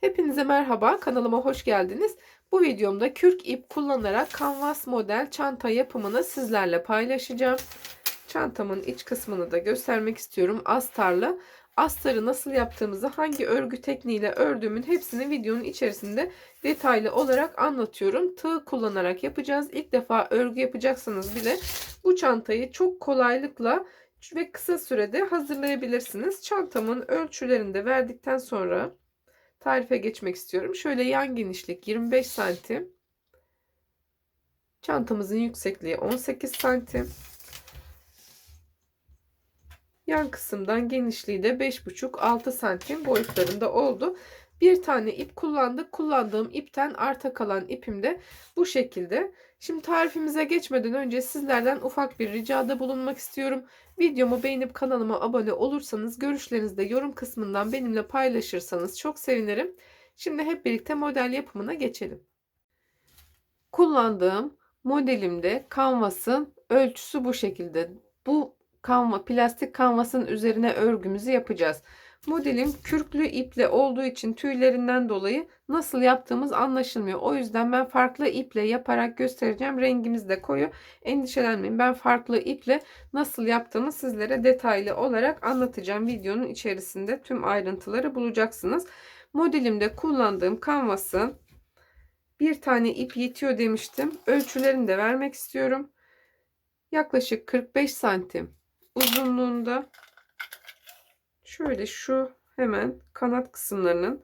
Hepinize merhaba, kanalıma hoş geldiniz. Bu videomda kürk ip kullanarak kanvas model çanta yapımını sizlerle paylaşacağım. Çantamın iç kısmını da göstermek istiyorum. Astarlı. Astarı nasıl yaptığımızı, hangi örgü tekniğiyle ördüğümün hepsini videonun içerisinde detaylı olarak anlatıyorum. Tığ kullanarak yapacağız. İlk defa örgü yapacaksanız bile bu çantayı çok kolaylıkla ve kısa sürede hazırlayabilirsiniz. Çantamın ölçülerini de verdikten sonra tarife geçmek istiyorum. Şöyle yan genişlik 25 santim. Çantamızın yüksekliği 18 santim. Yan kısımdan genişliği de 5,5-6 santim boyutlarında oldu. Bir tane ip kullandık. Kullandığım ipten arta kalan ipim de bu şekilde. Şimdi tarifimize geçmeden önce sizlerden ufak bir ricada bulunmak istiyorum. Videomu beğenip kanalıma abone olursanız görüşlerinizi de yorum kısmından benimle paylaşırsanız çok sevinirim. Şimdi hep birlikte model yapımına geçelim. Kullandığım modelimde kanvasın ölçüsü bu şekilde. Bu kanva plastik kanvasın üzerine örgümüzü yapacağız. Modelim kürklü iple olduğu için tüylerinden dolayı nasıl yaptığımız anlaşılmıyor. O yüzden ben farklı iple yaparak göstereceğim. Rengimiz de koyu. Endişelenmeyin. Ben farklı iple nasıl yaptığımı sizlere detaylı olarak anlatacağım. Videonun içerisinde tüm ayrıntıları bulacaksınız. Modelimde kullandığım kanvasın bir tane ip yetiyor demiştim. Ölçülerini de vermek istiyorum. Yaklaşık 45 santim uzunluğunda şöyle şu hemen kanat kısımlarının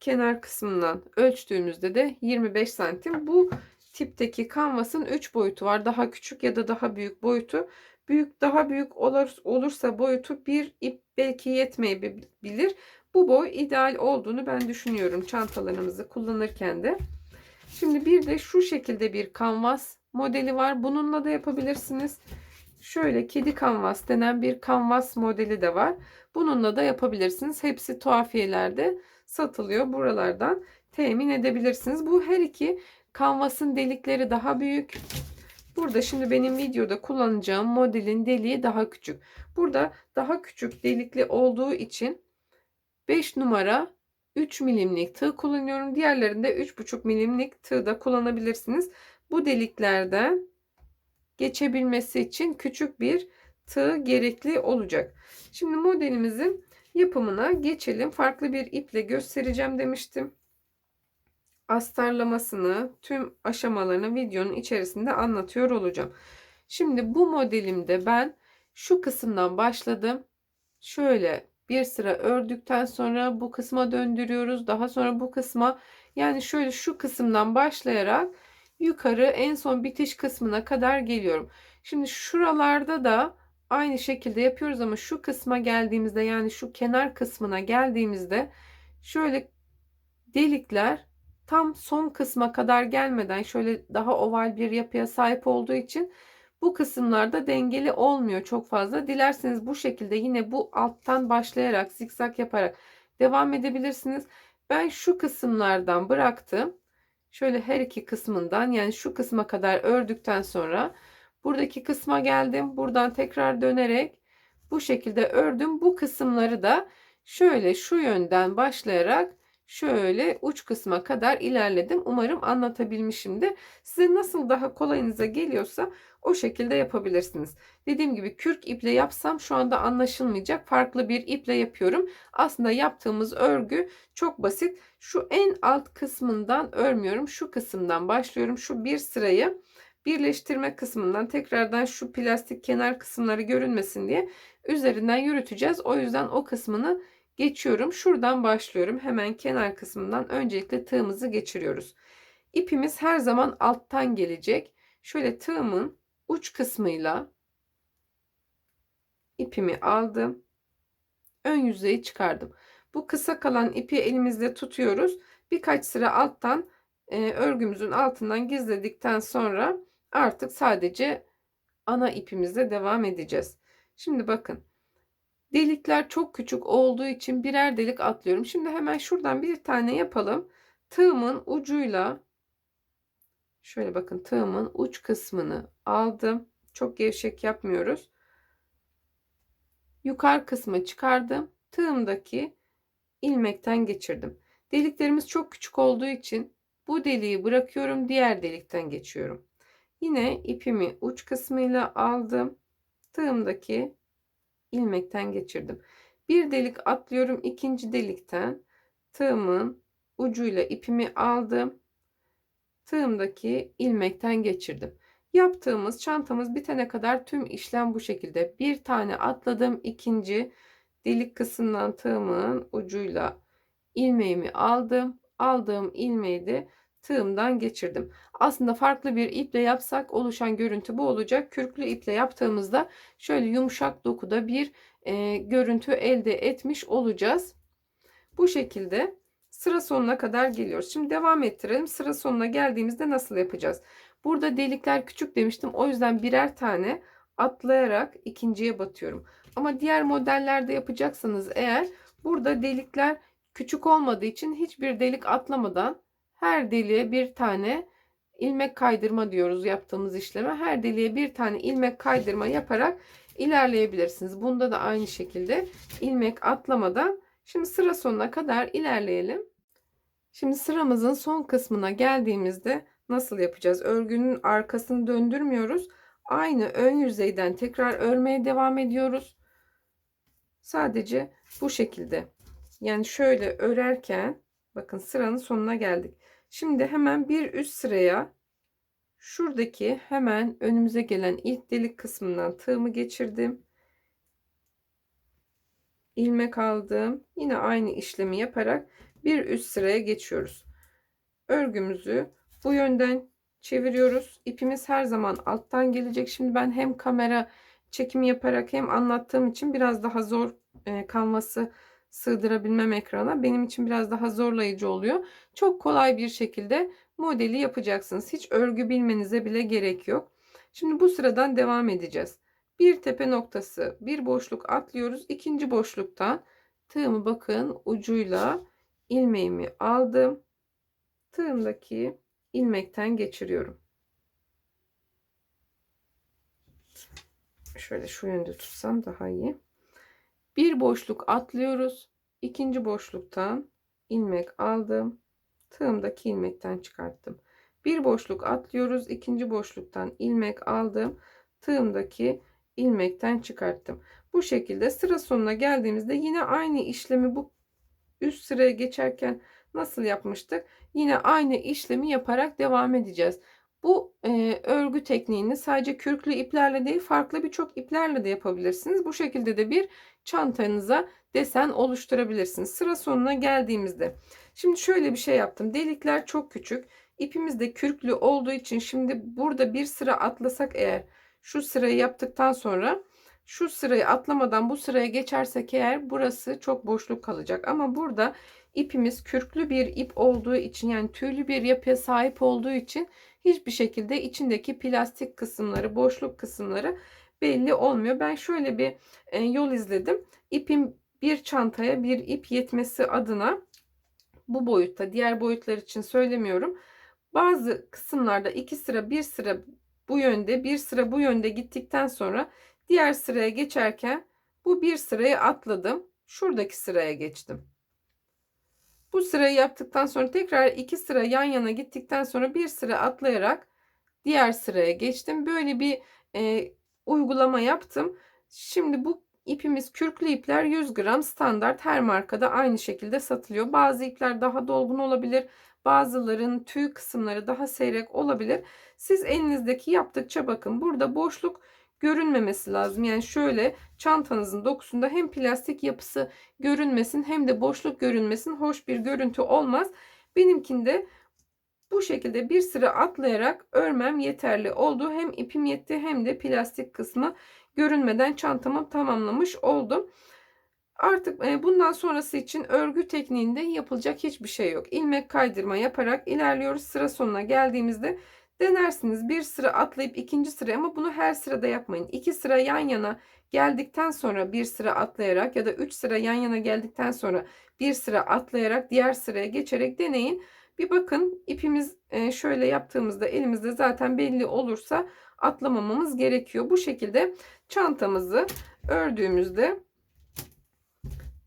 kenar kısmından ölçtüğümüzde de 25 santim. Bu tipteki kanvasın 3 boyutu var. Daha küçük ya da daha büyük boyutu. Büyük daha büyük olur, olursa boyutu bir ip belki yetmeyebilir. Bu boy ideal olduğunu ben düşünüyorum çantalarımızı kullanırken de. Şimdi bir de şu şekilde bir kanvas modeli var. Bununla da yapabilirsiniz. Şöyle kedi kanvas denen bir kanvas modeli de var. Bununla da yapabilirsiniz. Hepsi tuhafiyelerde satılıyor. Buralardan temin edebilirsiniz. Bu her iki kanvasın delikleri daha büyük. Burada şimdi benim videoda kullanacağım modelin deliği daha küçük. Burada daha küçük delikli olduğu için 5 numara 3 milimlik tığ kullanıyorum. Diğerlerinde 3,5 milimlik tığ da kullanabilirsiniz. Bu deliklerden geçebilmesi için küçük bir tığ gerekli olacak. Şimdi modelimizin yapımına geçelim. Farklı bir iple göstereceğim demiştim. Astarlamasını, tüm aşamalarını videonun içerisinde anlatıyor olacağım. Şimdi bu modelimde ben şu kısımdan başladım. Şöyle bir sıra ördükten sonra bu kısma döndürüyoruz. Daha sonra bu kısma yani şöyle şu kısımdan başlayarak yukarı en son bitiş kısmına kadar geliyorum. Şimdi şuralarda da aynı şekilde yapıyoruz ama şu kısma geldiğimizde yani şu kenar kısmına geldiğimizde şöyle delikler tam son kısma kadar gelmeden şöyle daha oval bir yapıya sahip olduğu için bu kısımlarda dengeli olmuyor çok fazla. Dilerseniz bu şekilde yine bu alttan başlayarak zikzak yaparak devam edebilirsiniz. Ben şu kısımlardan bıraktım. Şöyle her iki kısmından yani şu kısma kadar ördükten sonra buradaki kısma geldim. Buradan tekrar dönerek bu şekilde ördüm. Bu kısımları da şöyle şu yönden başlayarak şöyle uç kısma kadar ilerledim. Umarım anlatabilmişimdir. Size nasıl daha kolayınıza geliyorsa o şekilde yapabilirsiniz. Dediğim gibi kürk iple yapsam şu anda anlaşılmayacak. Farklı bir iple yapıyorum. Aslında yaptığımız örgü çok basit. Şu en alt kısmından örmüyorum. Şu kısımdan başlıyorum. Şu bir sırayı birleştirme kısmından tekrardan şu plastik kenar kısımları görünmesin diye üzerinden yürüteceğiz. O yüzden o kısmını geçiyorum. Şuradan başlıyorum. Hemen kenar kısmından öncelikle tığımızı geçiriyoruz. İpimiz her zaman alttan gelecek. Şöyle tığımın uç kısmıyla ipimi aldım. Ön yüzeyi çıkardım. Bu kısa kalan ipi elimizde tutuyoruz. Birkaç sıra alttan e, örgümüzün altından gizledikten sonra artık sadece ana ipimizle devam edeceğiz. Şimdi bakın delikler çok küçük olduğu için birer delik atlıyorum. Şimdi hemen şuradan bir tane yapalım. Tığımın ucuyla şöyle bakın tığımın uç kısmını aldım. Çok gevşek yapmıyoruz. Yukarı kısmı çıkardım. Tığımdaki ilmekten geçirdim. Deliklerimiz çok küçük olduğu için bu deliği bırakıyorum, diğer delikten geçiyorum. Yine ipimi uç kısmıyla aldım. Tığımdaki ilmekten geçirdim. Bir delik atlıyorum, ikinci delikten tığımın ucuyla ipimi aldım. Tığımdaki ilmekten geçirdim. Yaptığımız çantamız bitene kadar tüm işlem bu şekilde. Bir tane atladım, ikinci delik kısmından tığımın ucuyla ilmeğimi aldım. Aldığım ilmeği de tığımdan geçirdim. Aslında farklı bir iple yapsak oluşan görüntü bu olacak. Kürklü iple yaptığımızda şöyle yumuşak dokuda bir e, görüntü elde etmiş olacağız. Bu şekilde sıra sonuna kadar geliyoruz. Şimdi devam ettirelim. Sıra sonuna geldiğimizde nasıl yapacağız? Burada delikler küçük demiştim. O yüzden birer tane atlayarak ikinciye batıyorum. Ama diğer modellerde yapacaksanız eğer burada delikler küçük olmadığı için hiçbir delik atlamadan her deliğe bir tane ilmek kaydırma diyoruz yaptığımız işleme. Her deliğe bir tane ilmek kaydırma yaparak ilerleyebilirsiniz. Bunda da aynı şekilde ilmek atlamadan şimdi sıra sonuna kadar ilerleyelim. Şimdi sıramızın son kısmına geldiğimizde nasıl yapacağız? Örgünün arkasını döndürmüyoruz. Aynı ön yüzeyden tekrar örmeye devam ediyoruz. Sadece bu şekilde. Yani şöyle örerken bakın sıranın sonuna geldik. Şimdi hemen bir üst sıraya şuradaki hemen önümüze gelen ilk delik kısmından tığımı geçirdim. ilmek aldım. Yine aynı işlemi yaparak bir üst sıraya geçiyoruz. Örgümüzü bu yönden çeviriyoruz. İpimiz her zaman alttan gelecek. Şimdi ben hem kamera çekimi yaparak hem anlattığım için biraz daha zor e, kalması sığdırabilmem ekrana benim için biraz daha zorlayıcı oluyor. Çok kolay bir şekilde modeli yapacaksınız. Hiç örgü bilmenize bile gerek yok. Şimdi bu sıradan devam edeceğiz. Bir tepe noktası, bir boşluk atlıyoruz. İkinci boşluktan tığımı bakın ucuyla ilmeğimi aldım. Tığımdaki ilmekten geçiriyorum. Şöyle şu yönde tutsam daha iyi. Bir boşluk atlıyoruz. İkinci boşluktan ilmek aldım. Tığımdaki ilmekten çıkarttım. Bir boşluk atlıyoruz. İkinci boşluktan ilmek aldım. Tığımdaki ilmekten çıkarttım. Bu şekilde sıra sonuna geldiğimizde yine aynı işlemi bu üst sıraya geçerken nasıl yapmıştık? Yine aynı işlemi yaparak devam edeceğiz. Bu e, örgü tekniğini sadece kürklü iplerle değil farklı birçok iplerle de yapabilirsiniz. Bu şekilde de bir çantanıza desen oluşturabilirsiniz. Sıra sonuna geldiğimizde şimdi şöyle bir şey yaptım. Delikler çok küçük. İpimiz de kürklü olduğu için şimdi burada bir sıra atlasak eğer şu sırayı yaptıktan sonra şu sırayı atlamadan bu sıraya geçersek eğer burası çok boşluk kalacak. Ama burada ipimiz kürklü bir ip olduğu için yani tüylü bir yapıya sahip olduğu için hiçbir şekilde içindeki plastik kısımları, boşluk kısımları belli olmuyor. Ben şöyle bir e, yol izledim. İpim bir çantaya bir ip yetmesi adına bu boyutta, diğer boyutlar için söylemiyorum. Bazı kısımlarda iki sıra, bir sıra bu yönde, bir sıra bu yönde gittikten sonra diğer sıraya geçerken bu bir sırayı atladım. Şuradaki sıraya geçtim. Bu sırayı yaptıktan sonra tekrar iki sıra yan yana gittikten sonra bir sıra atlayarak diğer sıraya geçtim. Böyle bir e, uygulama yaptım. Şimdi bu ipimiz kürklü ipler 100 gram standart her markada aynı şekilde satılıyor. Bazı ipler daha dolgun olabilir. Bazıların tüy kısımları daha seyrek olabilir. Siz elinizdeki yaptıkça bakın. Burada boşluk görünmemesi lazım. Yani şöyle çantanızın dokusunda hem plastik yapısı görünmesin hem de boşluk görünmesin. Hoş bir görüntü olmaz. Benimkinde bu şekilde bir sıra atlayarak örmem yeterli oldu. Hem ipim yetti hem de plastik kısmı görünmeden çantamı tamamlamış oldum. Artık e, bundan sonrası için örgü tekniğinde yapılacak hiçbir şey yok. İlmek kaydırma yaparak ilerliyoruz. Sıra sonuna geldiğimizde denersiniz. Bir sıra atlayıp ikinci sıra ama bunu her sırada yapmayın. İki sıra yan yana geldikten sonra bir sıra atlayarak ya da üç sıra yan yana geldikten sonra bir sıra atlayarak diğer sıraya geçerek deneyin. Bir bakın ipimiz e, şöyle yaptığımızda elimizde zaten belli olursa atlamamamız gerekiyor. Bu şekilde çantamızı ördüğümüzde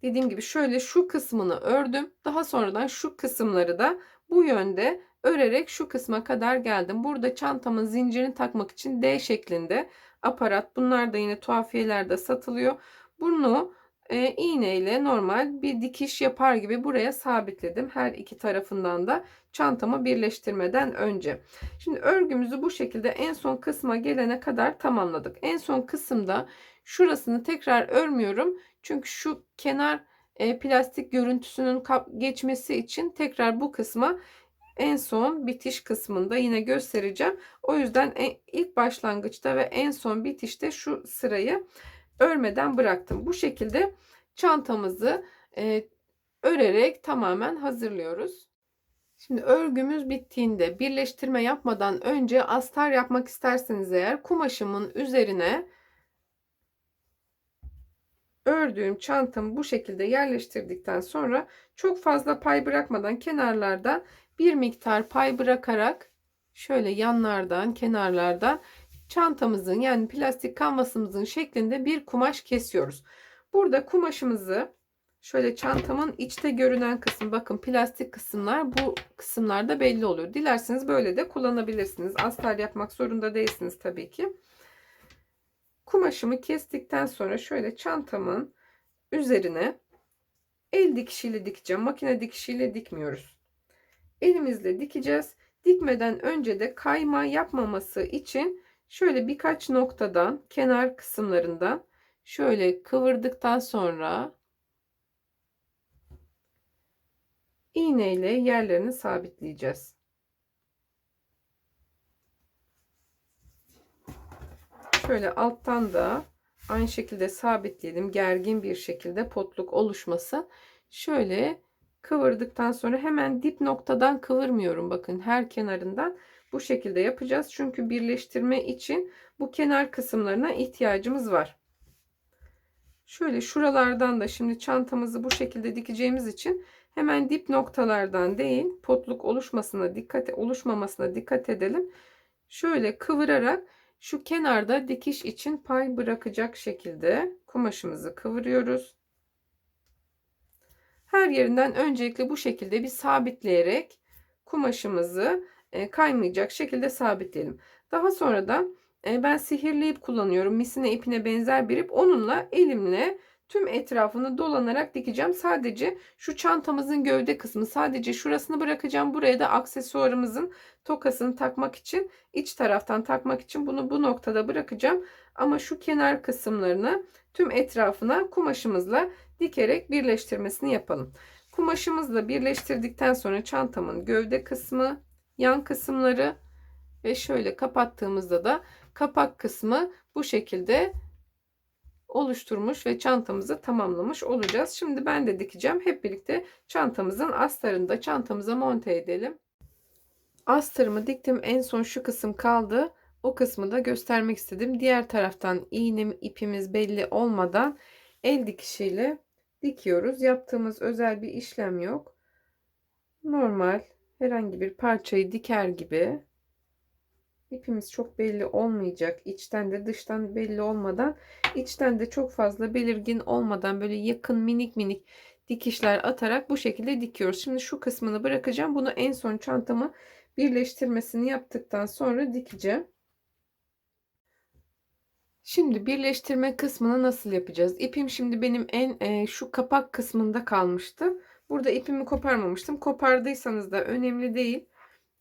dediğim gibi şöyle şu kısmını ördüm. Daha sonradan şu kısımları da bu yönde örerek şu kısma kadar geldim. Burada çantamın zincirini takmak için D şeklinde aparat. Bunlar da yine tuhafiyelerde satılıyor. Bunu e, iğneyle normal bir dikiş yapar gibi buraya sabitledim. Her iki tarafından da çantamı birleştirmeden önce. Şimdi örgümüzü bu şekilde en son kısma gelene kadar tamamladık. En son kısımda şurasını tekrar örmüyorum. Çünkü şu kenar e, plastik görüntüsünün geçmesi için tekrar bu kısma en son bitiş kısmında yine göstereceğim. O yüzden ilk başlangıçta ve en son bitişte şu sırayı örmeden bıraktım. Bu şekilde çantamızı e, örerek tamamen hazırlıyoruz. Şimdi örgümüz bittiğinde birleştirme yapmadan önce astar yapmak isterseniz eğer kumaşımın üzerine ördüğüm çantamı bu şekilde yerleştirdikten sonra çok fazla pay bırakmadan kenarlardan bir miktar pay bırakarak şöyle yanlardan kenarlardan çantamızın yani plastik kanvasımızın şeklinde bir kumaş kesiyoruz. Burada kumaşımızı şöyle çantamın içte görünen kısım bakın plastik kısımlar bu kısımlarda belli oluyor. Dilerseniz böyle de kullanabilirsiniz. Astar yapmak zorunda değilsiniz tabii ki. Kumaşımı kestikten sonra şöyle çantamın üzerine el dikişiyle dikeceğim. Makine dikişiyle dikmiyoruz. Elimizle dikeceğiz. Dikmeden önce de kayma yapmaması için şöyle birkaç noktadan kenar kısımlarından şöyle kıvırdıktan sonra iğne ile yerlerini sabitleyeceğiz. Şöyle alttan da aynı şekilde sabitleyelim. Gergin bir şekilde potluk oluşmasın. Şöyle kıvırdıktan sonra hemen dip noktadan kıvırmıyorum. Bakın her kenarından bu şekilde yapacağız. Çünkü birleştirme için bu kenar kısımlarına ihtiyacımız var. Şöyle şuralardan da şimdi çantamızı bu şekilde dikeceğimiz için hemen dip noktalardan değil potluk oluşmasına dikkat oluşmamasına dikkat edelim. Şöyle kıvırarak şu kenarda dikiş için pay bırakacak şekilde kumaşımızı kıvırıyoruz. Her yerinden öncelikle bu şekilde bir sabitleyerek kumaşımızı e, kaymayacak şekilde sabitleyelim. Daha sonra da e, ben sihirli ip kullanıyorum. Misine ipine benzer bir ip. Onunla elimle tüm etrafını dolanarak dikeceğim. Sadece şu çantamızın gövde kısmı sadece şurasını bırakacağım. Buraya da aksesuarımızın tokasını takmak için iç taraftan takmak için bunu bu noktada bırakacağım. Ama şu kenar kısımlarını tüm etrafına kumaşımızla dikerek birleştirmesini yapalım. Kumaşımızla birleştirdikten sonra çantamın gövde kısmı, yan kısımları ve şöyle kapattığımızda da kapak kısmı bu şekilde oluşturmuş ve çantamızı tamamlamış olacağız. Şimdi ben de dikeceğim. Hep birlikte çantamızın astarını da çantamıza monte edelim. Astarımı diktim. En son şu kısım kaldı. O kısmı da göstermek istedim. Diğer taraftan iğnem ipimiz belli olmadan el dikişiyle dikiyoruz. Yaptığımız özel bir işlem yok. Normal herhangi bir parçayı diker gibi ipimiz çok belli olmayacak. İçten de dıştan belli olmadan içten de çok fazla belirgin olmadan böyle yakın minik minik dikişler atarak bu şekilde dikiyoruz. Şimdi şu kısmını bırakacağım. Bunu en son çantamı birleştirmesini yaptıktan sonra dikeceğim. Şimdi birleştirme kısmını nasıl yapacağız? İpim şimdi benim en e, şu kapak kısmında kalmıştı. Burada ipimi koparmamıştım. Kopardıysanız da önemli değil.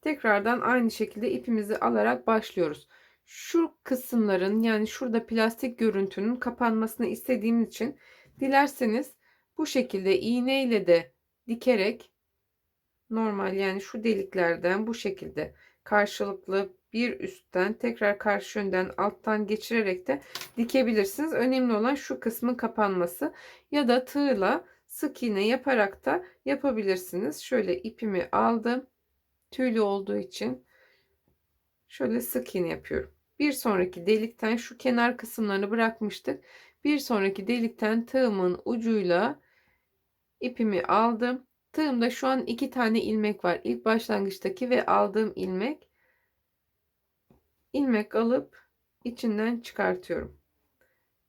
Tekrardan aynı şekilde ipimizi alarak başlıyoruz. Şu kısımların yani şurada plastik görüntünün kapanmasını istediğim için dilerseniz bu şekilde iğne ile de dikerek normal yani şu deliklerden bu şekilde karşılıklı bir üstten tekrar karşı yönden alttan geçirerek de dikebilirsiniz. Önemli olan şu kısmın kapanması ya da tığla sık iğne yaparak da yapabilirsiniz. Şöyle ipimi aldım tüylü olduğu için şöyle sık iğne yapıyorum. Bir sonraki delikten şu kenar kısımlarını bırakmıştık. Bir sonraki delikten tığımın ucuyla ipimi aldım. Tığımda şu an iki tane ilmek var. İlk başlangıçtaki ve aldığım ilmek. İlmek alıp içinden çıkartıyorum.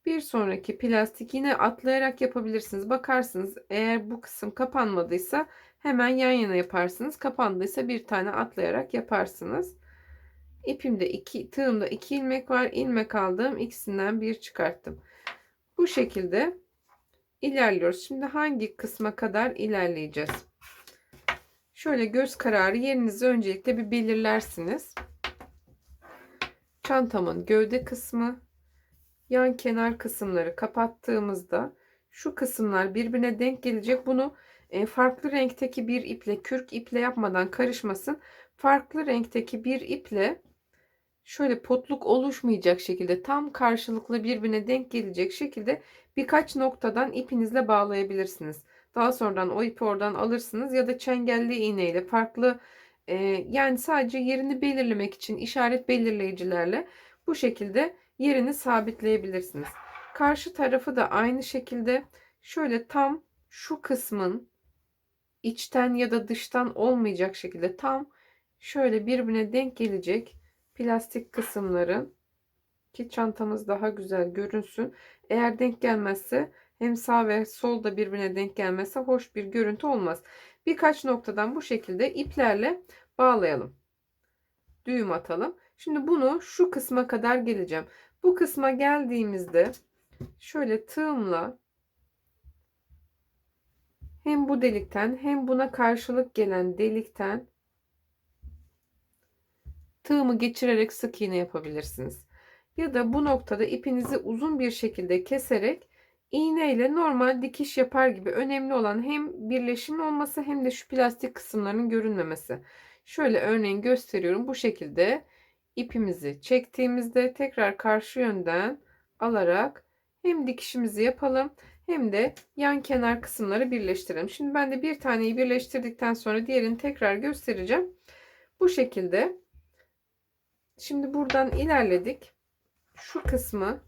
Bir sonraki plastik yine atlayarak yapabilirsiniz. Bakarsınız eğer bu kısım kapanmadıysa hemen yan yana yaparsınız. Kapandıysa bir tane atlayarak yaparsınız. İpimde iki, tığımda iki ilmek var. İlmek aldım. İkisinden bir çıkarttım. Bu şekilde ilerliyoruz. Şimdi hangi kısma kadar ilerleyeceğiz? Şöyle göz kararı yerinizi öncelikle bir belirlersiniz. Çantamın gövde kısmı, yan kenar kısımları kapattığımızda şu kısımlar birbirine denk gelecek. Bunu e, farklı renkteki bir iple, kürk iple yapmadan karışmasın. Farklı renkteki bir iple şöyle potluk oluşmayacak şekilde tam karşılıklı birbirine denk gelecek şekilde birkaç noktadan ipinizle bağlayabilirsiniz. Daha sonradan o ipi oradan alırsınız ya da çengelli iğneyle farklı e, yani sadece yerini belirlemek için işaret belirleyicilerle bu şekilde yerini sabitleyebilirsiniz. Karşı tarafı da aynı şekilde şöyle tam şu kısmın içten ya da dıştan olmayacak şekilde tam şöyle birbirine denk gelecek plastik kısımların ki çantamız daha güzel görünsün. Eğer denk gelmezse hem sağ ve sol da birbirine denk gelmezse hoş bir görüntü olmaz. Birkaç noktadan bu şekilde iplerle bağlayalım. Düğüm atalım. Şimdi bunu şu kısma kadar geleceğim. Bu kısma geldiğimizde şöyle tığımla hem bu delikten hem buna karşılık gelen delikten tığımı geçirerek sık iğne yapabilirsiniz. Ya da bu noktada ipinizi uzun bir şekilde keserek iğne normal dikiş yapar gibi önemli olan hem birleşim olması hem de şu plastik kısımlarının görünmemesi. Şöyle örneğin gösteriyorum. Bu şekilde ipimizi çektiğimizde tekrar karşı yönden alarak hem dikişimizi yapalım hem de yan kenar kısımları birleştirelim. Şimdi ben de bir taneyi birleştirdikten sonra diğerini tekrar göstereceğim. Bu şekilde şimdi buradan ilerledik. Şu kısmı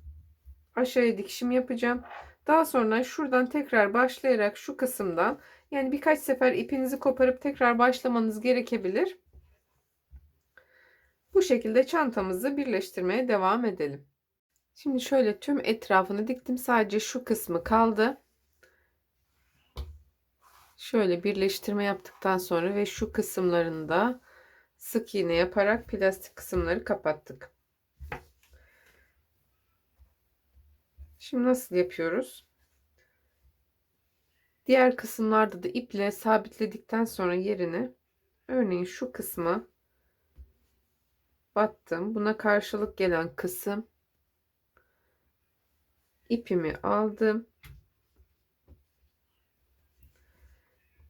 aşağıya dikişim yapacağım. Daha sonra şuradan tekrar başlayarak şu kısımdan yani birkaç sefer ipinizi koparıp tekrar başlamanız gerekebilir. Bu şekilde çantamızı birleştirmeye devam edelim. Şimdi şöyle tüm etrafını diktim. Sadece şu kısmı kaldı. Şöyle birleştirme yaptıktan sonra ve şu kısımlarında sık iğne yaparak plastik kısımları kapattık. Şimdi nasıl yapıyoruz? Diğer kısımlarda da iple sabitledikten sonra yerini örneğin şu kısmı battım. Buna karşılık gelen kısım ipimi aldım.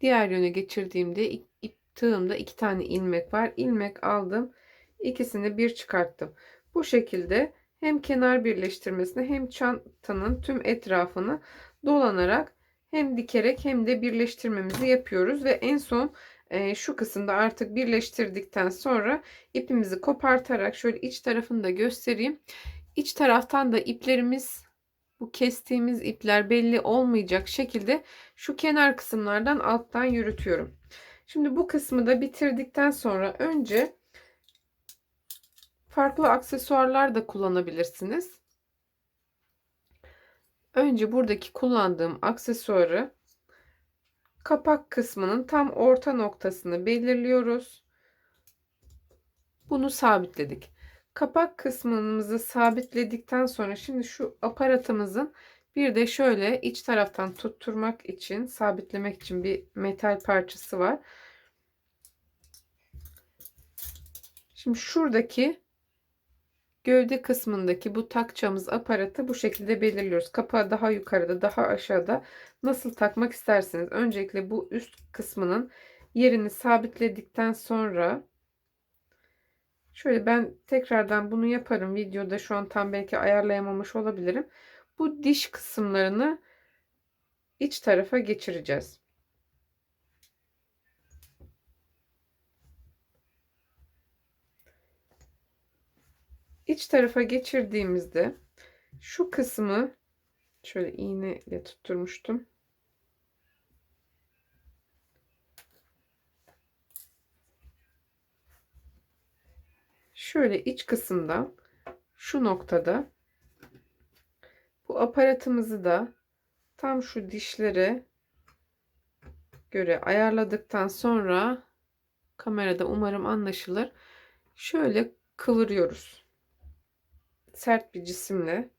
Diğer yöne geçirdiğimde ip tığımda iki tane ilmek var. İlmek aldım. İkisini bir çıkarttım. Bu şekilde hem kenar birleştirmesini hem çantanın tüm etrafını dolanarak hem dikerek hem de birleştirmemizi yapıyoruz ve en son e, şu kısımda artık birleştirdikten sonra ipimizi kopartarak şöyle iç tarafını da göstereyim. İç taraftan da iplerimiz bu kestiğimiz ipler belli olmayacak şekilde şu kenar kısımlardan alttan yürütüyorum. Şimdi bu kısmı da bitirdikten sonra önce farklı aksesuarlar da kullanabilirsiniz. Önce buradaki kullandığım aksesuarı kapak kısmının tam orta noktasını belirliyoruz. Bunu sabitledik. Kapak kısmımızı sabitledikten sonra şimdi şu aparatımızın bir de şöyle iç taraftan tutturmak için, sabitlemek için bir metal parçası var. Şimdi şuradaki gövde kısmındaki bu takacağımız aparatı bu şekilde belirliyoruz. Kapağı daha yukarıda, daha aşağıda nasıl takmak isterseniz. Öncelikle bu üst kısmının yerini sabitledikten sonra şöyle ben tekrardan bunu yaparım. Videoda şu an tam belki ayarlayamamış olabilirim. Bu diş kısımlarını iç tarafa geçireceğiz. İç tarafa geçirdiğimizde şu kısmı şöyle iğne ile tutturmuştum. Şöyle iç kısımda şu noktada Bu aparatımızı da tam şu dişlere göre ayarladıktan sonra kamerada umarım anlaşılır. Şöyle kıvırıyoruz. Sert bir cisimle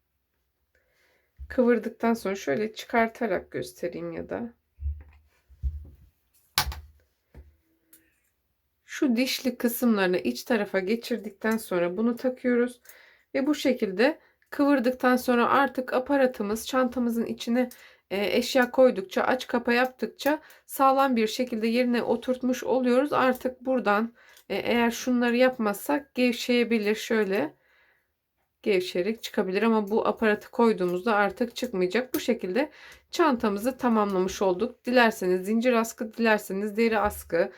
kıvırdıktan sonra şöyle çıkartarak göstereyim ya da şu dişli kısımlarını iç tarafa geçirdikten sonra bunu takıyoruz ve bu şekilde kıvırdıktan sonra artık aparatımız çantamızın içine e, eşya koydukça aç kapa yaptıkça sağlam bir şekilde yerine oturtmuş oluyoruz. Artık buradan e, eğer şunları yapmazsak gevşeyebilir şöyle gevşeyerek çıkabilir ama bu aparatı koyduğumuzda artık çıkmayacak. Bu şekilde çantamızı tamamlamış olduk. Dilerseniz zincir askı, dilerseniz deri askı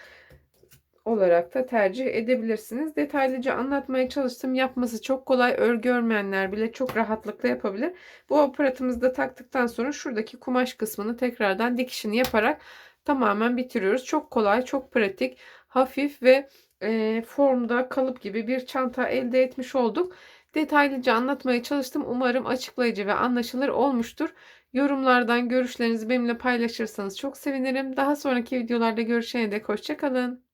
olarak da tercih edebilirsiniz. Detaylıca anlatmaya çalıştım. Yapması çok kolay. Örgü örmeyenler bile çok rahatlıkla yapabilir. Bu aparatımızı da taktıktan sonra şuradaki kumaş kısmını tekrardan dikişini yaparak tamamen bitiriyoruz. Çok kolay, çok pratik, hafif ve e, formda kalıp gibi bir çanta elde etmiş olduk. Detaylıca anlatmaya çalıştım. Umarım açıklayıcı ve anlaşılır olmuştur. Yorumlardan görüşlerinizi benimle paylaşırsanız çok sevinirim. Daha sonraki videolarda görüşene dek hoşçakalın.